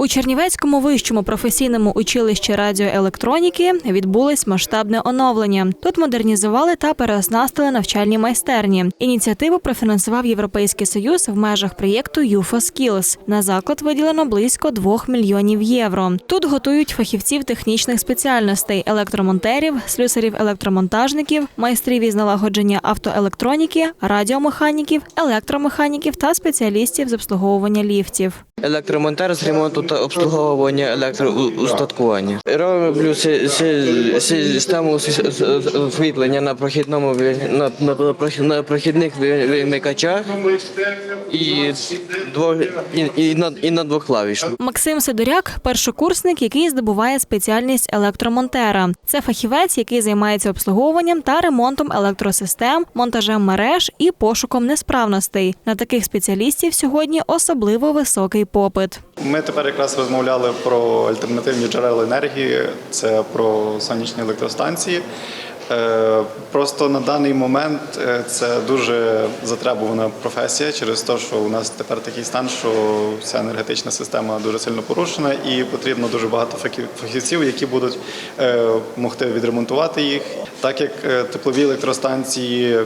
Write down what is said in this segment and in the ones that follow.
У Чернівецькому вищому професійному училищі радіоелектроніки відбулось масштабне оновлення. Тут модернізували та переоснастили навчальні майстерні. Ініціативу профінансував Європейський Союз в межах проєкту Skills. На заклад виділено близько 2 мільйонів євро. Тут готують фахівців технічних спеціальностей, електромонтерів, слюсарів електромонтажників, майстрів із налагодження автоелектроніки, радіомеханіків, електромеханіків та спеціалістів з обслуговування ліфтів. Електромонтер з ремонту та обслуговування електроустаткування. Роблю си- си- систему освітлення на прохідному на, на, на прохідних вимикачах і, дво, і, і, на, і на двоклавішну. Максим Сидоряк першокурсник, який здобуває спеціальність електромонтера. Це фахівець, який займається обслуговуванням та ремонтом електросистем, монтажем мереж і пошуком несправностей. На таких спеціалістів сьогодні особливо високий попит. Ми тепер якраз розмовляли про альтернативні джерела енергії, це про сонячні електростанції. Е, Просто на даний момент е, це дуже затребувана професія через те, що у нас тепер такий стан, що вся енергетична система дуже сильно порушена, і потрібно дуже багато фахів- фахівців, які будуть е, могти відремонтувати їх. Так як теплові електростанції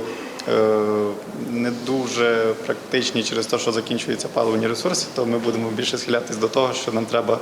не дуже практичні через те, що закінчуються паливні ресурси, то ми будемо більше схилятись до того, що нам треба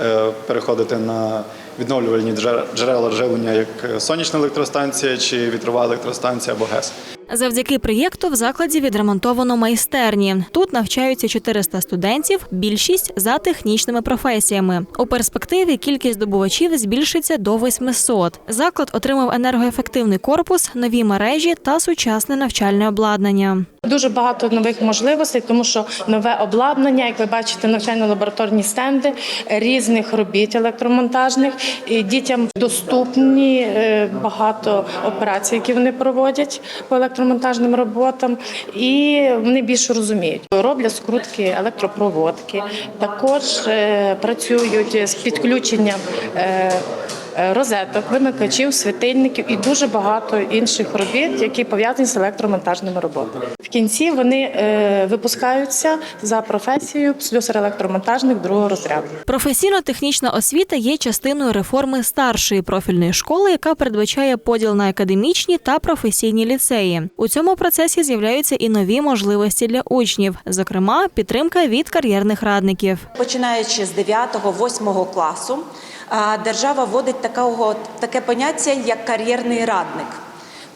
е, переходити на відновлювальні джер- джерела живлення, як е, сонячна електростанція чи вітрова електростанція або ГЕС. Завдяки проєкту в закладі відремонтовано майстерні. Тут навчаються 400 студентів, більшість за технічними професіями. У перспективі кількість здобувачів збільшиться до 800. Заклад отримав енергоефективний корпус, нові мережі та сучасне навчальне обладнання. Дуже багато нових можливостей, тому що нове обладнання, як ви бачите, навчально-лабораторні стенди різних робіт електромонтажних. І дітям доступні е, багато операцій, які вони проводять по електромонтажним роботам, і вони більше розуміють. Роблять скрутки електропроводки, також е, працюють з підключенням. Е, Розеток, вимикачів, світильників і дуже багато інших робіт, які пов'язані з електромонтажними роботами. В кінці вони е, випускаються за професією слюсар-електромонтажник другого розряду. Професійно-технічна освіта є частиною реформи старшої профільної школи, яка передбачає поділ на академічні та професійні ліцеї. У цьому процесі з'являються і нові можливості для учнів, зокрема, підтримка від кар'єрних радників. Починаючи з 9-8 класу, держава вводить такого, таке поняття, як кар'єрний радник.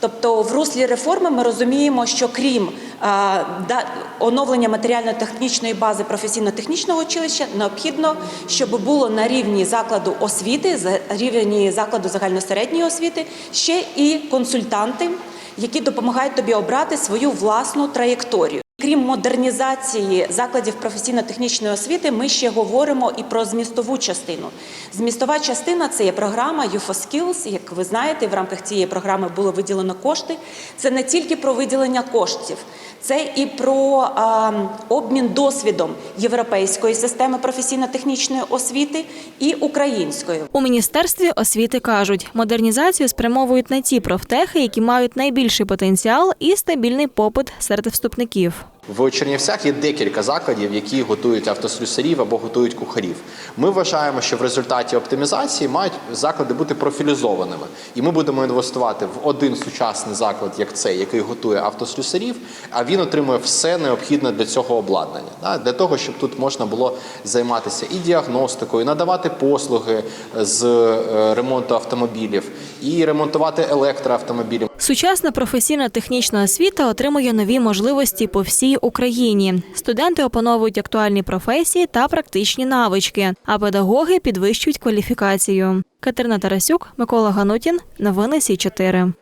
Тобто в руслі реформи ми розуміємо, що крім а, да- оновлення матеріально-технічної бази професійно-технічного училища, необхідно, щоб було на рівні закладу освіти, за- рівні закладу загальносередньої освіти, ще і консультанти, які допомагають тобі обрати свою власну траєкторію. Крім модернізації закладів професійно-технічної освіти, ми ще говоримо і про змістову частину. Змістова частина це є програма UFO Як ви знаєте, в рамках цієї програми було виділено кошти. Це не тільки про виділення коштів, це і про а, обмін досвідом європейської системи професійно-технічної освіти і української. У міністерстві освіти кажуть, модернізацію спрямовують на ті профтехи, які мають найбільший потенціал і стабільний попит серед вступників. В Чернівцях є декілька закладів, які готують автослюсарів або готують кухарів. Ми вважаємо, що в результаті оптимізації мають заклади бути профілізованими, і ми будемо інвестувати в один сучасний заклад, як цей, який готує автослюсарів, а він отримує все необхідне для цього обладнання, для того, щоб тут можна було займатися і діагностикою, і надавати послуги з е, ремонту автомобілів, і ремонтувати електроавтомобілі. Сучасна професійна технічна освіта отримує нові можливості по всій Україні. Студенти опановують актуальні професії та практичні навички, а педагоги підвищують кваліфікацію. Катерина Тарасюк, Микола Ганутін. Новини Сі 4